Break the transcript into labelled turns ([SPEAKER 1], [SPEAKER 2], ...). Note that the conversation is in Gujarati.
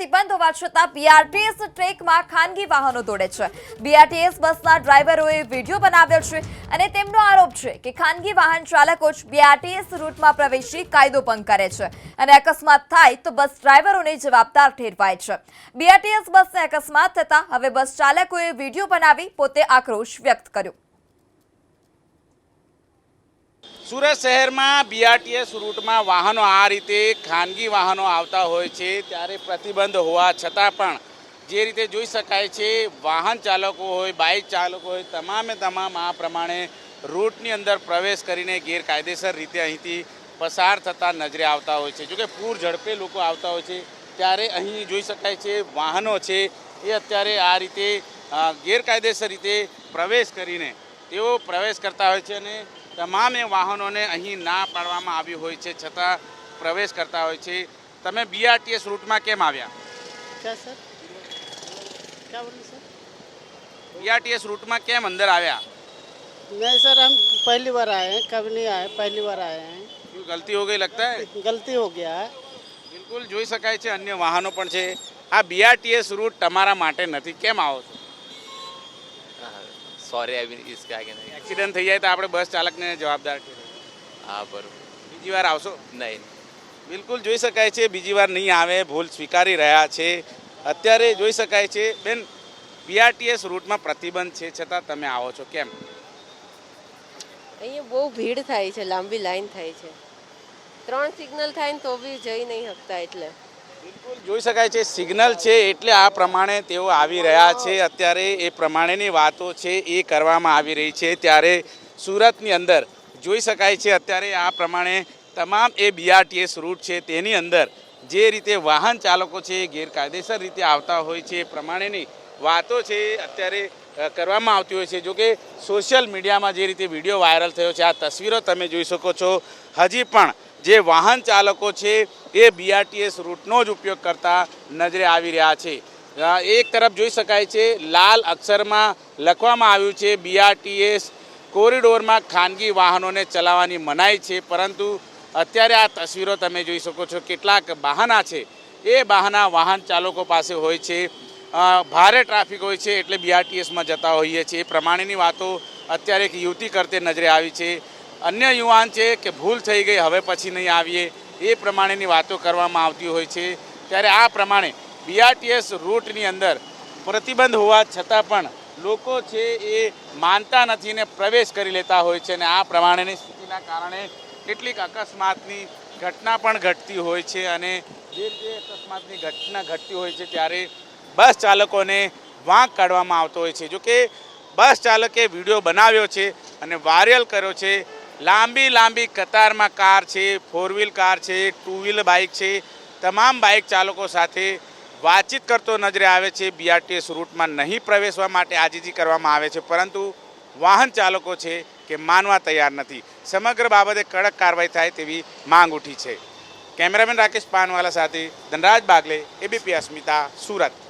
[SPEAKER 1] પ્રતિબંધ હોવા છતાં બીઆરટીએસ ટ્રેકમાં ખાનગી વાહનો દોડે છે. બીઆરટીએસ બસના ડ્રાઈવરોએ વીડિયો બનાવ્યો છે અને તેમનો આરોપ છે કે ખાનગી વાહન ચાલકો જ બીઆરટીએસ રૂટમાં પ્રવેશી કાયદો ભંગ કરે છે અને અકસ્માત થાય તો બસ ડ્રાઈવરોને જવાબદાર ઠેરવાય છે. બીઆરટીએસ બસને અકસ્માત થતા હવે બસ ચાલકોએ વીડિયો બનાવી પોતે આક્રોશ વ્યક્ત કર્યો.
[SPEAKER 2] સુરત શહેરમાં બીઆરટીએસ રૂટમાં વાહનો આ રીતે ખાનગી વાહનો આવતા હોય છે, ત્યારે પ્રતિબંધ હોવા છતાં પણ જે રીતે જોઈ શકાય છે, વાહન ચાલકો હોય, બાઇક ચાલકો હોય, તમામે તમામ આ પ્રમાણે રૂટની અંદર પ્રવેશ કરીને ગેરકાયદેસર રીતે અહીંથી પસાર થતા નજરે આવતા હોય છે. જોકે પૂર ઝડપે લોકો આવતા હોય છે, ત્યારે અહીં જોઈ શકાય છે વાહનો છે, એ અત્યારે આ રીતે ગેરકાયદેસર રીતે પ્રવેશ કરીને તેઓ પ્રવેશ કરતા હોય છે અને તમામે વાહનોને અહીં ના પાડવામાં આવ્યું હોય છે છતાં પ્રવેશ કરતા હોય છે તમે બીઆરટીએસ રૂટમાં કેમ આવ્યા
[SPEAKER 3] क्या सर क्या बोले सर
[SPEAKER 2] બીઆરટીએસ રૂટમાં કેમ અંદર આવ્યા
[SPEAKER 3] नहीं सर हम पहली बार आए हैं कभी नहीं आए पहली बार आए हैं
[SPEAKER 2] શું ગલતી હો ગઈ લગતા હે
[SPEAKER 3] गलती हो गया है
[SPEAKER 2] બિલકુલ જોઈ શકાય છે અન્ય વાહનો પણ છે આ બીઆરટીએસ રૂટ તમારા માટે નથી કેમ આવો છો
[SPEAKER 4] સોરી આવી ઇસ કે નહીં
[SPEAKER 2] એક્સિડન્ટ થઈ જાય તો આપણે બસ ચાલકને જવાબદાર
[SPEAKER 4] હા બરાબર
[SPEAKER 2] બીજી વાર આવશો?
[SPEAKER 4] નહીં
[SPEAKER 2] બિલકુલ જોઈ શકાય છે બીજી વાર નહીં આવે ભૂલ સ્વીકારી રહ્યા છે. અત્યારે જોઈ શકાય છે બેન બીઆરટીએસ રૂટમાં પ્રતિબંધ છે છતાં તમે આવો છો કેમ?
[SPEAKER 5] અહીંયા બહુ ભીડ થાય છે લાંબી લાઈન થાય છે. ત્રણ સિગ્નલ થાય ને તો બી જઈ નહીં શકતા એટલે.
[SPEAKER 2] જોઈ શકાય છે, સિગ્નલ છે એટલે આ પ્રમાણે તેઓ આવી રહ્યા છે. અત્યારે એ પ્રમાણેની વાતો છે એ કરવામાં આવી રહી છે. ત્યારે સુરતની અંદર જોઈ શકાય છે, અત્યારે આ પ્રમાણે તમામ એ બીઆરટીએસ રૂટ છે, તેની અંદર જે રીતે વાહન ચાલકો છે ગેરકાયદેસર રીતે આવતા હોય છે, એ પ્રમાણેની વાતો છે અત્યારે કરવામાં આવતી હોય છે. જોકે સોશિયલ મીડિયામાં જે રીતે વીડિયો વાયરલ થયો છે, આ તસવીરો તમે જોઈ શકો છો. હજી પણ જે વાહન ચાલકો છે, એ બીઆરટીએસ રૂટનો જ ઉપયોગ કરતા નજરે આવી રહ્યા છે. એક તરફ જોઈ શકાય છે, લાલ અક્ષરમાં લખવામાં આવ્યું છે બીઆરટીએસ કોરિડોરમાં ખાનગી વાહનોને ચલાવવાની મનાઈ છે, પરંતુ અત્યારે આ તસવીરો તમે જોઈ શકો છો, કેટલાક બહાના છે. એ બહાના વાહન ચાલકો પાસે હોય છે ભારે ટ્રાફિક હોય છે, એટલે બીઆરટીએસમાં જતા હોઈએ છીએ. એ પ્રમાણેની વાતો અત્યારે એક યુવતી કરતે નજરે આવી છે. અન્ય યુવાન છે કે ભૂલ થઈ ગઈ, હવે પછી નહીં આવીએ, એ પ્રમાણેની વાતો કરવામાં આવતી હોય છે. ત્યારે આ પ્રમાણે બીઆરટીએસ રૂટની અંદર પ્રતિબંધ હોવા છતાં પણ લોકો છે એ માનતા નથી ને પ્રવેશ કરી લેતા હોય છે અને આ પ્રમાણેની સ્થિતિના કારણે કેટલીક અકસ્માતની ઘટના પણ ઘટતી હોય છે અને જે રીતે અકસ્માતની ઘટના ઘટતી હોય છે ત્યારે બસ ચાલકોને વાંક કાઢવામાં આવતો હોય છે. જોકે બસ ચાલકે વીડિયો બનાવ્યો છે અને વાયરલ કર્યો છે લાંબી લાંબી કતારમાં કાર છે ફોર વ્હીલ કાર છે ટુ વ્હીલ બાઇક છે. તમામ બાઇક ચાલકો સાથે વાતચીત કરતો નજરે આવે છે. બીઆરટીએસ રૂટમાં નહીં પ્રવેશવા માટે આજીજી કરવામાં આવે છે, પરંતુ વાહન ચાલકો છે કે માનવા તૈયાર નથી. સમગ્ર બાબતે કડક કાર્યવાહી થાય તેવી માંગ ઉઠી છે. કેમેરામેન રાકેશ પાનવાલા સાથે ધનરાજ બાગલે એબીપી અસ્મિતા સુરત.